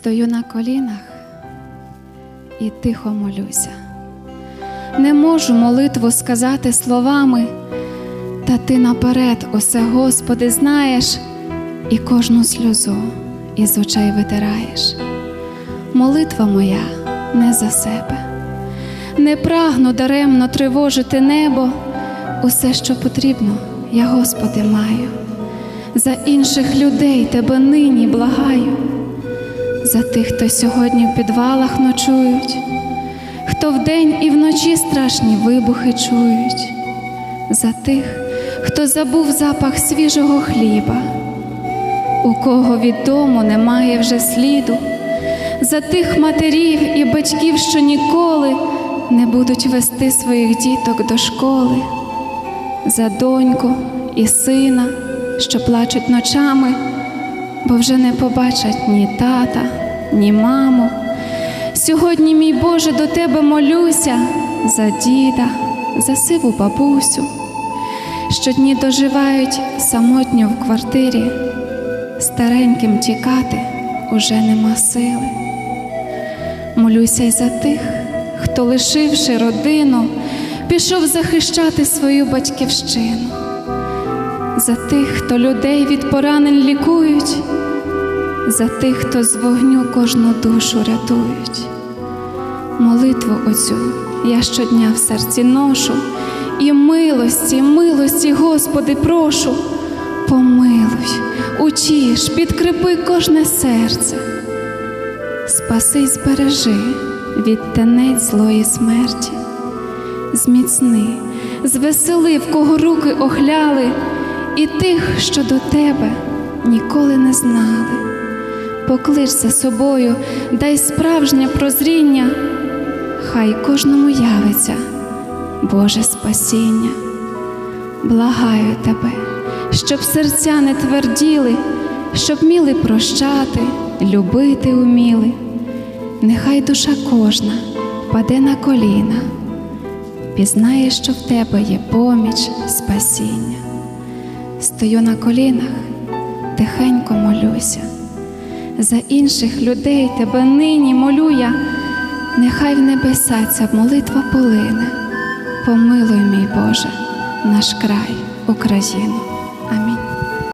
Стою на колінах і тихо молюся. Не можу молитву сказати словами, та ти наперед усе, Господи, знаєш і кожну сльозу із очей витираєш. Молитва моя не за себе, не прагну даремно тривожити небо, усе, що потрібно, я, Господи, маю. За інших людей тебе нині благаю, за тих, хто сьогодні в підвалах ночують, хто вдень і вночі страшні вибухи чують, за тих, хто забув запах свіжого хліба, у кого від дому немає вже сліду, за тих матерів і батьків, що ніколи не будуть вести своїх діток до школи, за доньку і сина, що плачуть ночами, бо вже не побачать ні тата, ні маму. Сьогодні, мій Боже, до Тебе молюся за діда, за сиву бабусю, щодні доживають самотньо в квартирі, стареньким тікати уже нема сили. Молюся й за тих, хто, лишивши родину, пішов захищати свою батьківщину, за тих, хто людей від поранень лікують, за тих, хто з вогню кожну душу рятують. Молитву оцю я щодня в серці ношу, і милості, милості, Господи, прошу, помилуй, учиш, підкріпи кожне серце, спаси збережи від тенець злої смерті, зміцни, звесели, в кого руки охляли, і тих, що до тебе ніколи не знали. Поклич за собою, дай справжнє прозріння, хай кожному явиться Боже спасіння. Благаю тебе, щоб серця не тверділи, щоб міли прощати, любити уміли. Нехай душа кожна паде на коліна, пізнає, що в тебе є поміч, спасіння. Стою на колінах, тихенько молюся. За інших людей тебе нині молю я, нехай в небеса ця молитва полине. Помилуй, мій Боже, наш край, Україну.